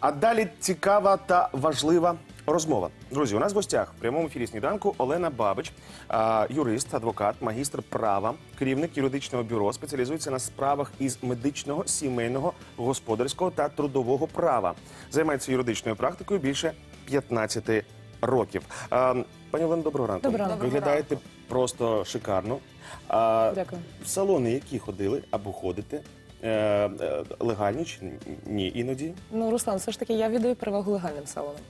А далі цікава та важлива розмова. Друзі, у нас в гостях в прямому ефірі сніданку Олена Бабич, а, юрист, адвокат, магістр права, керівник юридичного бюро, спеціалізується на справах із медичного, сімейного, господарського та трудового права. Займається юридичною практикою більше 15 років. А, Пані Олено, доброго ранку. Доброго ранку. Виглядаєте просто шикарно. А, Дякую. в салони, які ходили або ходите, е, е, легальні чи ні іноді? Ну, Руслан, все ж таки, я віддаю перевагу легальним салонам.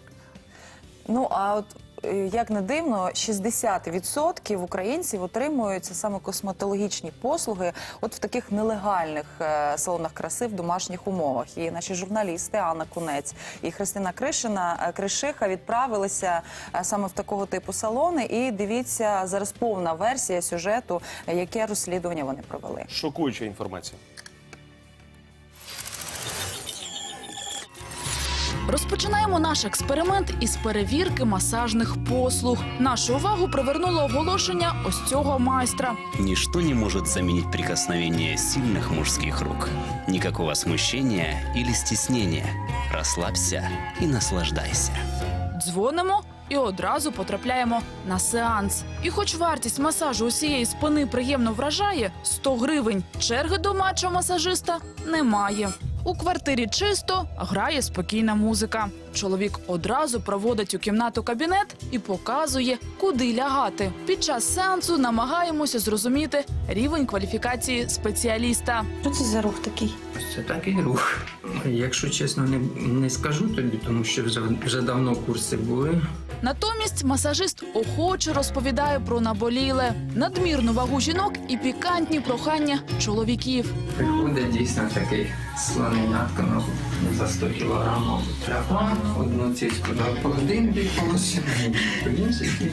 Ну а от е, як не дивно, 60% українців отримують саме косметологічні послуги, от в таких нелегальних е, салонах краси в домашніх умовах. І наші журналісти Анна Кунець і Христина Кришина е, Кришиха відправилися е, саме в такого типу салони. І дивіться зараз повна версія сюжету, е, яке розслідування вони провели. Шокуюча інформація. Розпочинаємо наш експеримент із перевірки масажних послуг. Нашу увагу привернуло оголошення ось цього майстра. Ничто не может заменить прикосновение сильных мужских рук. Никакого смущения или стеснения. Расслабься и наслаждайся. Дзвонимо і одразу потрапляємо на сеанс. І хоч вартість масажу усієї спини приємно вражає 100 гривень, черги до матча масажиста немає. У квартирі чисто грає спокійна музика. Чоловік одразу проводить у кімнату кабінет і показує, куди лягати. Під час сеансу намагаємося зрозуміти рівень кваліфікації спеціаліста. Що це за рух такий? Це такий рух. Якщо чесно, не, не скажу тобі, тому що вже, вже давно курси були. Натомість масажист охоче розповідає про наболіле, надмірну вагу жінок і пікантні прохання чоловіків. Приходить дійсно такий слоненятка на за 100 кілограмів. Треба одну цицьку на один бік полосі, інший бік.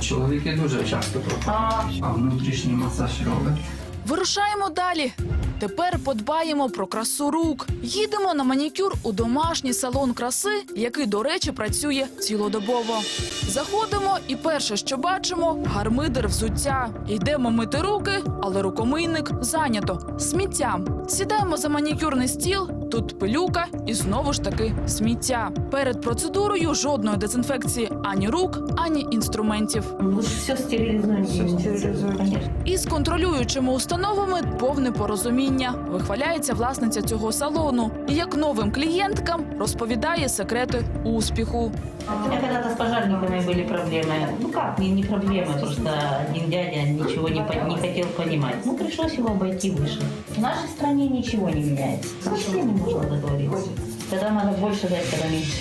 Чоловіки дуже часто пропадають, а внутрішній масаж робить. Вирушаємо далі. Тепер подбаємо про красу рук. Їдемо на манікюр у домашній салон краси, який, до речі, працює цілодобово. Заходимо, і перше, що бачимо, гармидер взуття. Йдемо мити руки, але рукомийник зайнято сміттям. Сідаємо за манікюрний стіл. Тут пилюка і знову ж таки сміття. Перед процедурою жодної дезінфекції ані рук, ані інструментів. Ви ж все стерилізуєте. Із контролюючими установами повне порозуміння. Вихваляється власниця цього салону. І як новим клієнткам розповідає секрети успіху. У меня когда-то с пожарниками были проблемы. Ну как, не, не проблемы, просто один дядя ничего не, по- не хотел понимать. Ну, пришлось его обойти выше. В нашей стране ничего не меняется. Вообще не можно договориться. Когда надо больше дать, когда меньше.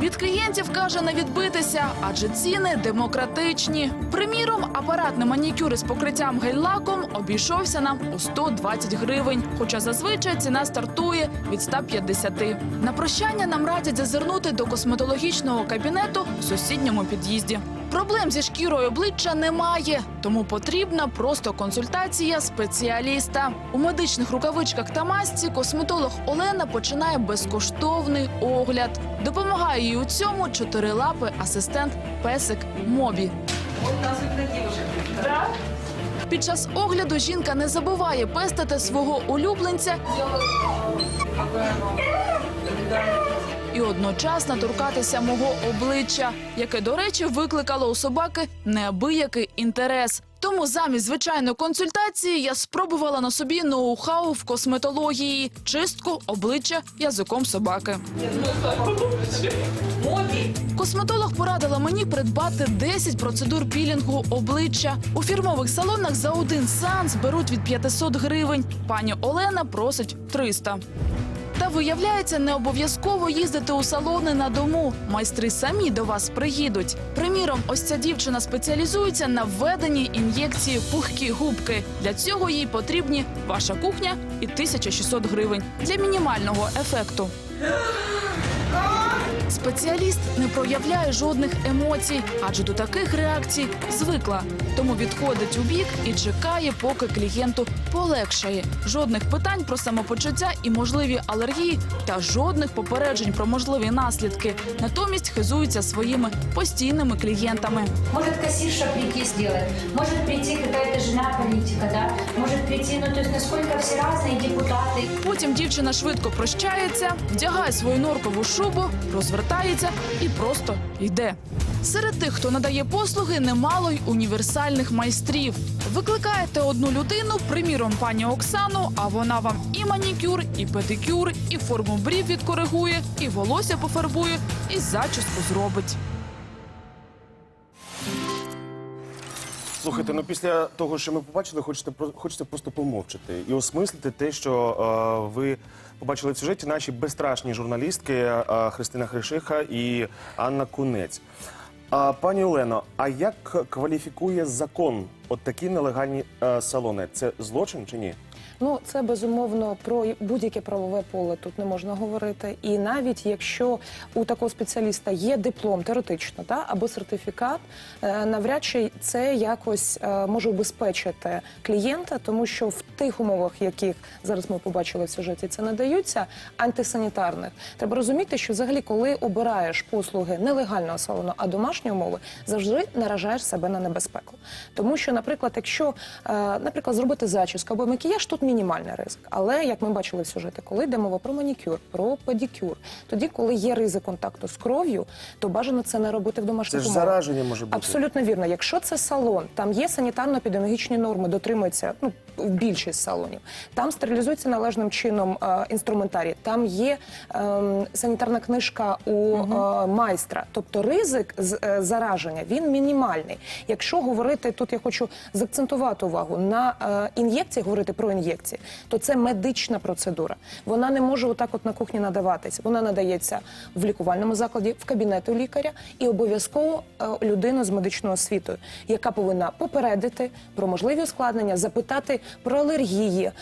Від клієнтів каже не відбитися, адже ціни демократичні. Приміром, апаратний манікюр із покриттям гель-лаком обійшовся нам у 120 гривень. Хоча зазвичай ціна стартує від 150. На прощання нам радять зазирнути до косметологічного кабінету в сусідньому під'їзді. Проблем зі шкірою обличчя немає, тому потрібна просто консультація спеціаліста. У медичних рукавичках та масці косметолог Олена починає безкоштовний огляд. Допомагає їй у цьому чотирилапий асистент песик Мобі. Під час огляду жінка не забуває пестити свого улюбленця і одночасно торкатися мого обличчя, яке, до речі, викликало у собаки неабиякий інтерес. Тому замість звичайної консультації я спробувала на собі ноу-хау в косметології, чистку обличчя язиком собаки. Косметолог порадила мені придбати 10 процедур пілінгу обличчя. У фірмових салонах за один сеанс беруть від 500 гривень. Пані Олена просить 300. Та виявляється, не обов'язково їздити у салони на дому. Майстри самі до вас приїдуть. Приміром, ось ця дівчина спеціалізується на введенні ін'єкції пухкі губки. Для цього їй потрібні ваша кухня і 1600 гривень для мінімального ефекту. Спеціаліст не проявляє жодних емоцій, адже до таких реакцій звикла. Тому відходить у бік і чекає, поки клієнту полегшає. Жодних питань про самопочуття і можливі алергії, та жодних попереджень про можливі наслідки. Натомість хизується своїми постійними клієнтами. Может кассирша прийти сделать, может прийти какая-то жена политика, да, может прийти, ну то есть насколько все разные депутаты. Потім дівчина швидко прощається, вдягає свою норкову шубу, розвертається і просто йде. Серед тих, хто надає послуги, немало й універсальних майстрів. Викликаєте одну людину, приміром пані Оксану, а вона вам і манікюр, і педикюр, і форму брів відкоригує, і волосся пофарбує, і зачіску зробить. Слухайте, ну після того, що ми побачили, хочете про- хочеться просто помовчати і осмислити те, що е, ви побачили в сюжеті. Наші безстрашні журналістки е, Христина Хришиха і Анна Кунець. А, пані Олено, а як кваліфікує закон от такі нелегальні е, салони? Це злочин чи ні? Ну, це безумовно про будь-яке правове поле тут не можна говорити. І навіть якщо у такого спеціаліста є диплом теоретично, та або сертифікат, е, навряд чи це якось е, може убезпечити клієнта, тому що в тих умовах, яких зараз ми побачили в сюжеті, це надаються антисанітарних. Треба розуміти, що взагалі, коли обираєш послуги нелегального салону, а домашні умови, завжди наражаєш себе на небезпеку. Тому що, наприклад, якщо, е, наприклад, зробити зачіску або макіяж, тут мінімальний ризик. Але як ми бачили в сюжеті, коли йде мова про манікюр, про педикюр, тоді, коли є ризик контакту з кров'ю, то бажано це не робити в Це ж умовах. зараження може бути. Абсолютно вірно. Якщо це салон, там є санітарно-епідеміологічні норми, дотримуються ну, в більшість салонів. Там стерилізується належним чином е, інструментарій, там є ем, санітарна книжка у е, майстра. Тобто ризик з е, зараження він мінімальний. Якщо говорити тут, я хочу заакцентувати увагу на е, ін'єкції, говорити про ін'єкції, то це медична процедура. Вона не може отак, от на кухні надаватись. Вона надається в лікувальному закладі, в кабінету лікаря і обов'язково е, людину з медичною освітою, яка повинна попередити про можливі ускладнення, запитати про алергії, е,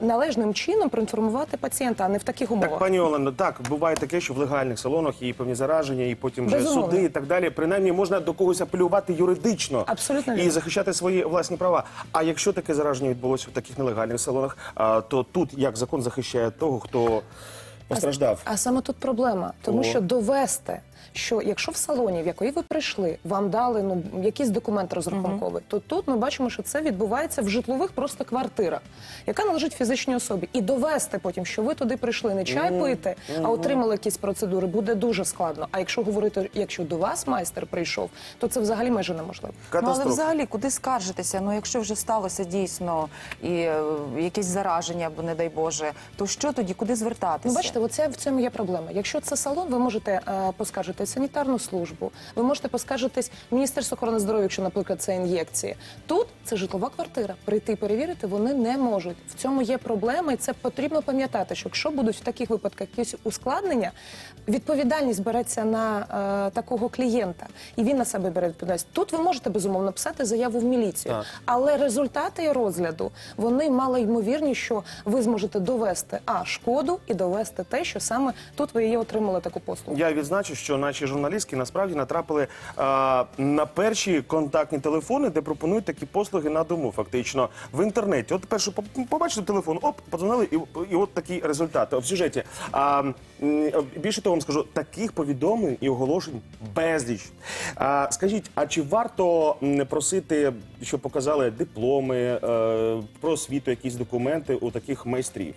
належним чином проінформувати пацієнта, а не в таких умовах. Так, пані Олено, так буває таке, що в легальних салонах є і певні зараження, і потім вже Безумовно. суди і так далі. Принаймні можна до когось апелювати юридично Абсолютно і вірно. захищати свої власні права. А якщо таке зараження відбулося в таких нелегальних салонах, а, то тут як закон захищає того, хто постраждав? А саме тут проблема, тому О. що довести, що якщо в салоні, в який ви прийшли, вам дали ну якийсь документ розрахунковий, то тут ми бачимо, що це відбувається в житлових просто квартирах, яка належить фізичній особі, і довести потім, що ви туди прийшли не чай пити, а отримали якісь процедури, буде дуже складно. А якщо говорити, якщо до вас майстер прийшов, то це взагалі майже неможливо. Ну, але взагалі куди скаржитися? Ну, якщо вже сталося дійсно і е, якесь зараження, або не дай Боже, то що тоді, куди звертатися? Ну, бачите, оце в цьому є проблема. Якщо це салон, ви можете е, поскаржити санітарну службу, ви можете поскаржитись Міністерство охорони здоров'я, якщо, наприклад, це ін'єкції. Тут це житлова квартира. Прийти перевірити вони не можуть. В цьому є проблема, і це потрібно пам'ятати, що якщо будуть в таких випадках якісь ускладнення, відповідальність береться на е, такого клієнта, і він на себе бере відповідальність. Тут ви можете безумовно писати заяву в міліцію, Так. але результати розгляду вони мало ймовірні, що ви зможете довести а шкоду і довести те, що саме тут ви її отримали таку послугу. Я відзначу, що наші журналістки насправді натрапили а, на перші контактні телефони, де пропонують такі послуги на дому, фактично в інтернеті. От перше по- побачили телефон, оп, подзвонили, і, і от такі результати. В сюжеті. А, більше того вам скажу, таких повідомлень і оголошень безліч. А, скажіть, а чи варто просити, щоб показали дипломи, е, про освіту, якісь документи у таких майстрів?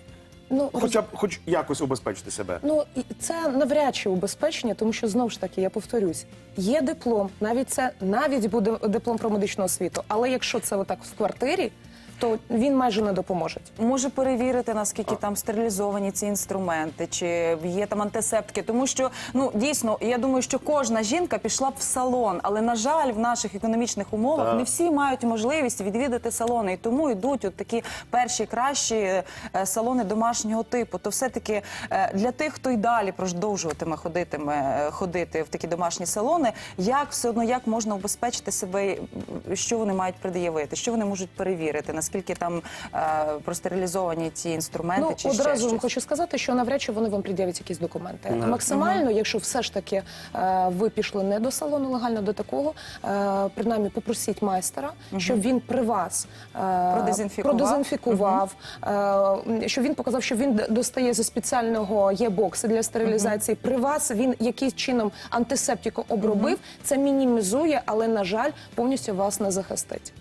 Ну Хоча б хоч якось убезпечити себе. Ну і це навряд чи убезпечення, тому що знову ж таки я повторюсь, є диплом, навіть це навіть буде диплом про медичну освіту. Але якщо це отак в квартирі, то він майже не допоможе. може перевірити наскільки там стерилізовані ці інструменти, чи є там антисептики. Тому що ну дійсно я думаю, що кожна жінка пішла б в салон, але на жаль, в наших економічних умовах не всі мають можливість відвідати салони, і тому йдуть от такі перші кращі е, салони домашнього типу. То все таки для тих, хто й далі продовжуватиме ходитиме е, ходити в такі домашні салони, як все одно як можна убезпечити себе що вони мають пред'явити, що вони можуть перевірити, наскільки там е, простерилізовані ті інструменти Ну, чи ще одразу вам щось? хочу сказати, що навряд чи вони вам пред'являть якісь документи. Максимально, якщо все ж таки е, ви пішли не до салону легально до такого, е, принаймні попросіть майстера, щоб він при вас е, Продезінфікував. продезінфікував, е, щоб він показав, що він достає зі спеціального є бокси для стерилізації. При вас він якийсь чином антисептику обробив. Це мінімізує, але на жаль, повністю вас не захистить.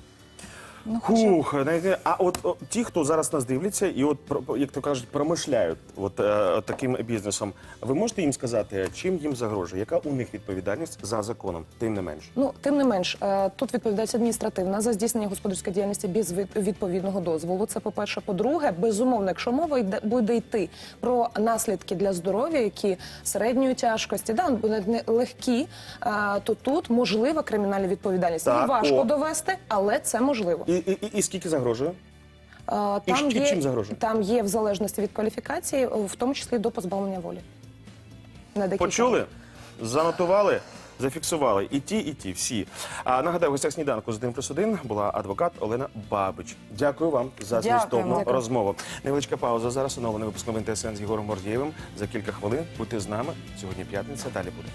Ну, Хух, знаєте, а от о, ті, хто зараз нас дивляться, і от про- як то кажуть, промишляють от, е, таким бізнесом, ви можете їм сказати, чим їм загрожує? Яка у них відповідальність за законом? Тим не менш. Ну, тим не менш, е, тут відповідальність адміністративна за здійснення господарської діяльності без від- відповідного дозволу. Це по-перше. По-друге, безумовно, якщо мова йде буде йти про наслідки для здоров'я, які середньої тяжкості, да, будуть не легкі, е, то тут можлива кримінальна відповідальність. Так, Не важко о. довести, але це можливо. І, і, і, і скільки загрожує? Е, І що- чим загрожує? там є в залежності від кваліфікації, в тому числі до позбавлення волі. На декілька Почули? років. Занотували? Зафіксували і ті, і ті, всі. А нагадаю, в гостях сніданку з 1 плюс 1 була адвокат Олена Бабич. Дякую вам за Дякуємо. змістовну Дякую. розмову. Невеличка пауза. Зараз оновлений випуск новин ТСН з Єгором Мордієвим. За кілька хвилин будьте з нами. Сьогодні п'ятниця. Далі буде.